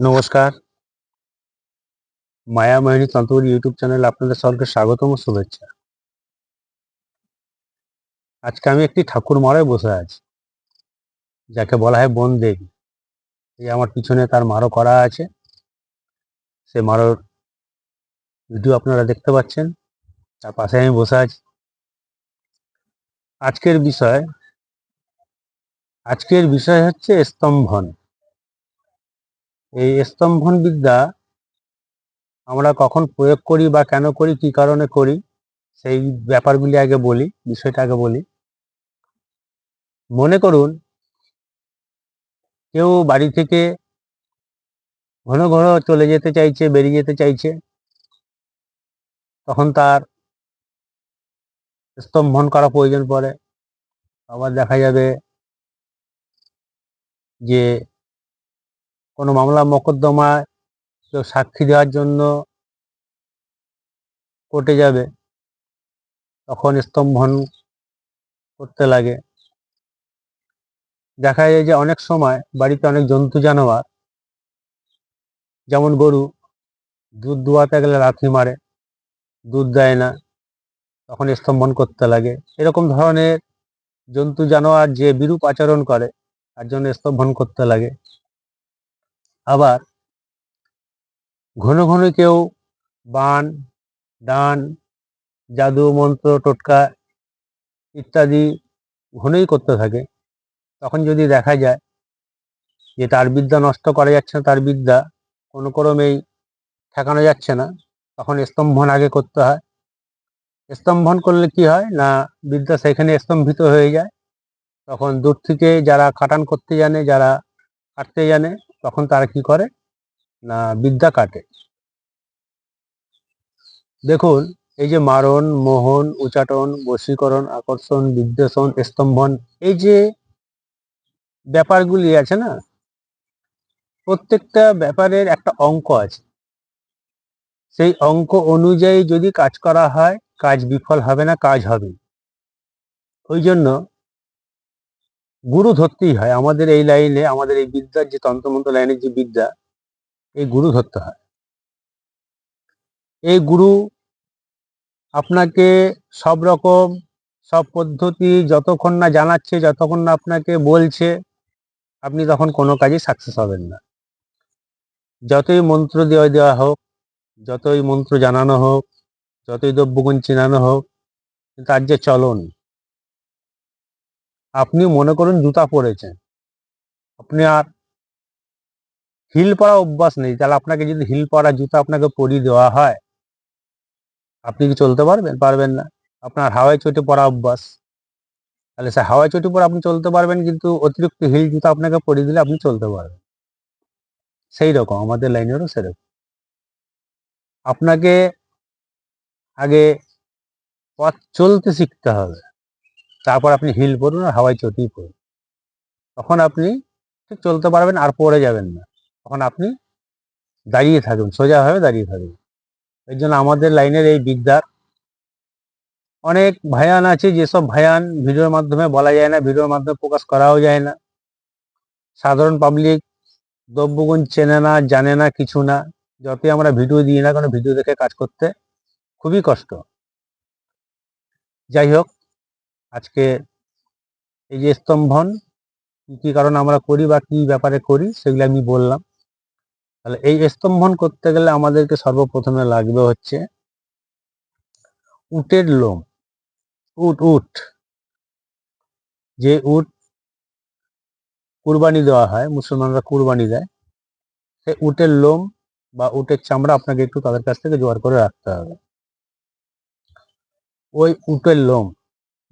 নমস্কার। মায়া মোহিনী তন্ত্রপুরি ইউটিউব চ্যানেলে আপনাদের সকলকে স্বাগতম, শুভেচ্ছা। আজকে আমি একটি ঠাকুর মারায় বসে আছি, যাকে বলা হয় বন দেবী। এই আমার পিছনে তার মারো করা আছে। সে মারোর ভিডিও আপনারা দেখতে পাচ্ছেন, তার পাশে আমি বসে আছি। আজকের বিষয় আজকের বিষয় হচ্ছে স্তম্ভন। এই স্তম্ভন বিদ্যা আমরা কখন প্রয়োগ করি বা কেন করি, কি কারণে করি, সেই ব্যাপারগুলি আগে বলি, বিষয়টা আগে বলি। মনে করুন, কেউ বাড়ি থেকে ঘন ঘন চলে যেতে চাইছে, বেরিয়ে যেতে চাইছে, তখন তার স্তম্ভন করা প্রয়োজন পড়ে। আবার দেখা যাবে যে কোনো মামলা মোকদ্দমায় কেউ সাক্ষী দেওয়ার জন্য কোর্টে যাবে, তখন স্তম্ভন করতে লাগে। দেখা যায় যে অনেক সময় বাড়িতে অনেক জন্তু জানোয়ার, যেমন গরু, দুধ দোয়াতে গেলে লাথি মারে, দুধ দেয় না, তখন স্তম্ভন করতে লাগে। এরকম ধরনের জন্তু জানোয়ার যে বিরূপ আচরণ করে, তার জন্য স্তম্ভন করতে লাগে। আবার ঘন ঘন কেউ বান, ডান, জাদু, মন্ত্র, টোটকা ইত্যাদি ঘনই করতে থাকে। তখন যদি দেখা যায় যে তার বিদ্যা নষ্ট করা যাচ্ছে না, তার বিদ্যা কোনো ক্রমেই ঠেকানো যাচ্ছে না, তখন স্তম্ভন আগে করতে হয়। স্তম্ভন করলে কি হয় না, বিদ্যা সেখানে স্তম্ভিত হয়ে যায়। তখন দূর থেকে যারা খাটান করতে জানে, যারা কাটতে জানে তখন তারা কি করে? না, বিদ্যা কাটে। দেখুন, এই যে মারণ, মোহন, উচাটন, বশীকরণ, আকর্ষণ, বিদ্বেষণ, স্তম্ভন, এই যে ব্যাপারগুলি আছে না, প্রত্যেকটা ব্যাপারের একটা অঙ্ক আছে। সেই অঙ্ক অনুযায়ী যদি কাজ করা হয়, কাজ বিফল হবে না, কাজ হবে ওই জন্য গুরু ধরতেই হয়। আমাদের এই লাইনে, আমাদের এই বিদ্যার যে তন্ত্রমন্ত্র লাইনের যে বিদ্যা, এই গুরু ধরতে হয়। এই গুরু আপনাকে সব রকম, সব পদ্ধতি যতক্ষণ না জানাচ্ছে, যতক্ষণ না আপনাকে বলছে, আপনি তখন কোনো কাজে সাকসেস হবেন না। যতই মন্ত্র দেওয়া দেওয়া হোক, যতই মন্ত্র জানানো হোক, যতই দ্রব্যগুণ চেনানো হোক তার যে চলন আপনি মনে করুন জুতা পরেছেন। আপনি আর হিল পরা অভ্যাস নেই, তাহলে আপনাকে যদি হিল পরা জুতা আপনাকে পরিয়ে দেওয়া হয়, আপনি কি চলতে পারবেন? পারবেন না। আপনার হাওয়াই চটি পরা অভ্যাস। তাহলে সে হাওয়াই চটি পরে আপনি চলতে পারবেন, কিন্তু অতিরিক্ত হিল জুতা আপনাকে পরিয়ে দিলে আপনি চলতে পারবেন। সেই রকম, আমাদের লাইনেরও সেরকম। আপনাকে আগে পথ চলতে শিখতে হবে। তারপর আপনি হিল পরুন আর হাওয়াই চটি পরুন তখন আপনি ঠিক চলতে পারবেন আর পড়ে যাবেন না। তখন আপনি দাঁড়িয়ে থাকবেন, সোজাভাবে দাঁড়িয়ে থাকবেন। এই জন্য আমাদের লাইনের এই বিদ্যার অনেক ভায়ান আছে, যেসব ভায়ান ভিডিওর মাধ্যমে বলা যায় না, ভিডিওর মাধ্যমে প্রকাশ করাও যায় না। সাধারণ পাবলিক দ্রব্যগুণ চেনে না, জানে না, কিছু না। যতই আমরা ভিডিও দিই না কেন ভিডিও দেখে কাজ করতে খুবই কষ্ট। যাই হোক আজকে এই যে স্তম্ভন, কি কি কারণে আমরা করি বা কি ব্যাপারে করি, সেগুলো আমি বললাম। তাহলে এই স্তম্ভন করতে গেলে আমাদেরকে সর্বপ্রথমে লাগবে হচ্ছে উটের লোম, উট উট। যে উট কুরবানি দেওয়া হয়, মুসলমানরা কুরবানি দেয় সেই উটের লোম বা উটের চামড়া আপনাকে একটু তাদের কাছ থেকে জোগাড় করে রাখতে হবে। ওই উটের লোম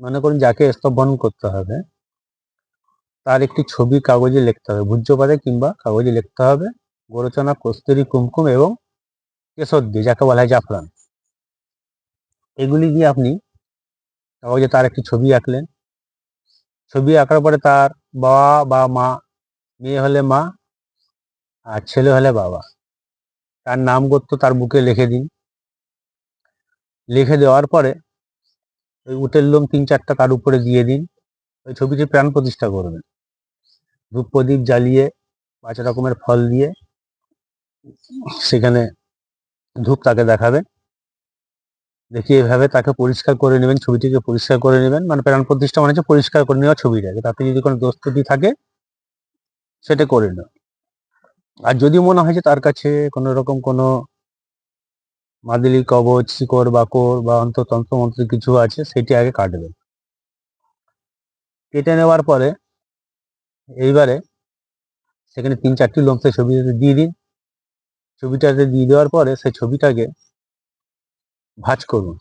মনে করুন যাকে স্তম্ভন করতে হবে, তার একটি ছবি কাগজে লিখতে হবে ভূজ্যপাতে কিংবা কাগজে লিখতে হবে, গোরচনা, কস্তুরি, কুমকুম এবং কেশর দিয়ে, যাকে বলা হয় জাফরান। এগুলি দিয়ে আপনি কাগজে তার একটি ছবি আঁকলেন। ছবি আঁকার পরে তার বাবা বা মা, মেয়ে হলে মা আর ছেলে হলে বাবা, তার নাম করতো তার বুকে লিখে দিন। লিখে দেওয়ার পরে ওই উটের লোম তিন চারটা তার উপরে দিয়ে দিন। ওই ছবিটি প্রাণ প্রতিষ্ঠা করবেন ধূপ প্রদীপ জ্বালিয়ে, পাঁচ রকমের ফল দিয়ে সেখানে ধূপ তাকে দেখাবেন দেখিয়ে এভাবে তাকে পরিষ্কার করে নেবেন, ছবিটিকে পরিষ্কার করে নেবেন। মানে প্রাণ প্রতিষ্ঠা মানে হচ্ছে পরিষ্কার করে নেওয়া ছবিটাকে। তাতে যদি কোনো দোষ ত্রুটি থাকে, সেটা করে নেওয়া আর যদি মনে হয় যে তার কাছে কোনো রকম কোনো মাদিলি, কবচ, শিকড় বাকড় বা অন্ততন্ত্র মন্ত্র কিছু আছে, সেটি আগে কাটবেন। কেটে নেওয়ার পরে এইবারে সেখানে তিন চারটি লোম লোমসে ছবিটাতে দিয়ে দিন। ছবিটাতে দিয়ে দেওয়ার পরে সেই ছবিটাকে ভাঁজ করুন।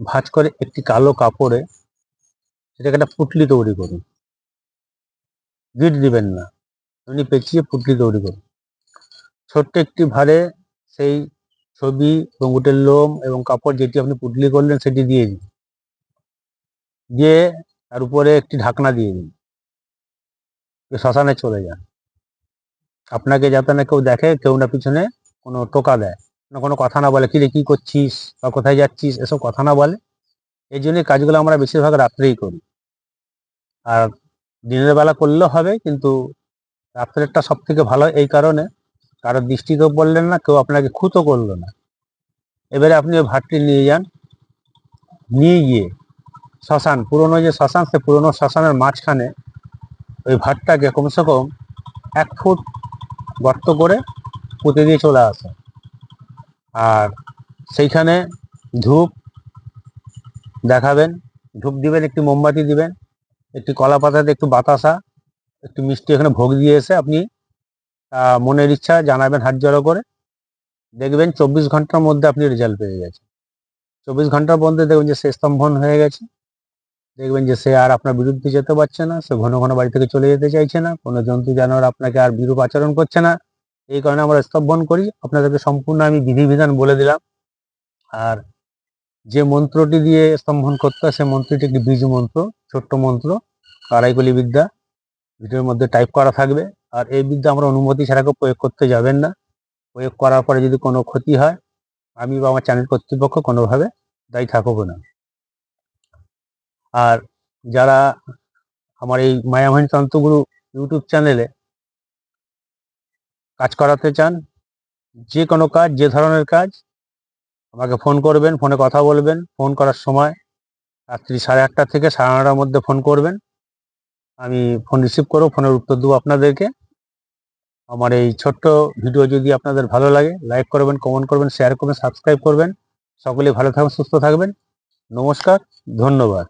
ভাঁজ করে একটি কালো কাপড়ে সেটাকে একটা পুটলি তৈরি করুন। গিট দিবেন না। এমনি পেঁচিয়ে পুটলি তৈরি করুন। ছোট্ট একটি ভারে সেই ছবি এবং উটের লোম এবং কাপড় যেটি আপনি পুটলি করলেন সেটি দিয়ে দিন। দিয়ে তার উপরে একটি ঢাকনা দিয়ে দিন। শ্মশানে চলে যান। আপনাকে যাতে না কেউ দেখে, কেউ না পিছনে কোনো টোকা দেয়। না কোনো কথা না বলে, কিরে, কি করছিস? বা কোথায় যাচ্ছিস? এসব কথা না বলে। এই জন্য কাজগুলো আমরা বেশিরভাগ রাত্রেই করি। আর দিনের বেলা করলেও হবে, কিন্তু রাত্রেরটা সব থেকে ভালো এই কারণে কারোর দৃষ্টিতেও পড়লেন না, কেউ আপনাকে খুঁতো করল না। এবারে আপনি ওই ভাতটি নিয়ে যান। নিয়ে গিয়ে শ্মশান, পুরনো যে শ্মশান, সে পুরনো শ্মশানের মাঝখানে ওই ভাতটাকে কমসে কম এক ফুট গর্ত করে পুঁতে দিয়ে চলে আসে। আর সেইখানে ধূপ দেখাবেন, ধূপ দিবেন, একটি মোমবাতি দিবেন, একটি কলা পাতাতে একটু বাতাসা, একটু মিষ্টি এখানে ভোগ দিয়ে এসে আপনি মনের ইচ্ছা জানাবেন হাত জড়ো করে। দেখবেন চব্বিশ ঘণ্টার মধ্যে আপনি রেজাল্ট পেয়ে গেছেন। চব্বিশ ঘণ্টার মধ্যে দেখবেন যে সে স্তম্ভন হয়ে গেছে। দেখবেন যে সে আর আপনার বিরুদ্ধে যেতে পারছে না, সে ঘন ঘন বাড়ি থেকে চলে যেতে চাইছে না, কোনো জন্তু জানোয়ার আপনাকে আর বিরূপ আচরণ করছে না। এই কারণে আমরা স্তম্ভন করি। আপনাদেরকে সম্পূর্ণ আমি বিধিবিধান বলে দিলাম। আর যে মন্ত্রটি দিয়ে স্তম্ভন করতে হয়, সে মন্ত্রটি একটি বীজ মন্ত্র, ছোট্ট মন্ত্র, কারাইকলি বিদ্যা। ভিডিওর মধ্যে টাইপ করা থাকবে। আর এই বিদ্যা আমরা অনুমতি ছাড়া প্রয়োগ করতে যাবেন না। প্রয়োগ করার পরে যদি কোনো ক্ষতি হয়, আমি বা আমার চ্যানেল কর্তৃপক্ষ কোনোভাবে দায়ী থাকব না। আর যারা আমার এই মায়ামহিন তন্ত্রগুরু ইউটিউব চ্যানেলে কাজ করাতে চান, যে কোনো কাজ, যে ধরনের কাজ, আমাকে ফোন করবেন, ফোনে কথা বলবেন। ফোন করার সময় রাত্রি সাড়ে আটটা থেকে সাড়ে নটার মধ্যে ফোন করবেন। আমি ফোন রিসিভ করব, ফোনের উত্তর দেবো আপনাদেরকে। আমার এই ছোট্ট ভিডিও যদি আপনাদের ভালো লাগে লাইক করবেন কমেন্ট করবেন শেয়ার করবেন সাবস্ক্রাইব করবেন। সকলে ভালো থাকবেন, সুস্থ থাকবেন। নমস্কার, ধন্যবাদ।